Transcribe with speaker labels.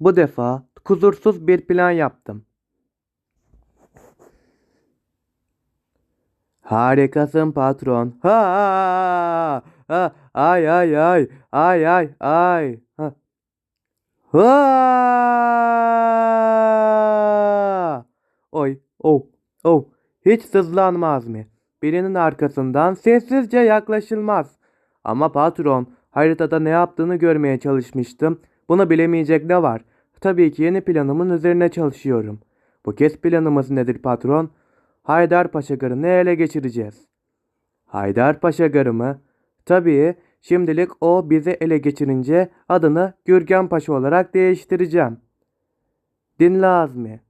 Speaker 1: Bu defa kusursuz bir plan yaptım. Harikasın patron. Ha! ha ay ay ay ay ay ay. Ha. Ha! Oy, oh, oh. Hiç sızlanmaz mı? Birinin arkasından sessizce yaklaşılmaz. Ama patron, haritada ne yaptığını görmeye çalışmıştım. Bunu bilemeyecek ne var? Tabii ki yeni planımın üzerine çalışıyorum. Bu kez planımız nedir patron? Haydarpaşa Garı'nı ele geçireceğiz. Haydarpaşa Garı mı? Tabii, şimdilik o bizi ele geçirince adını Gürgen Paşa olarak değiştireceğim. Dinle Azmi.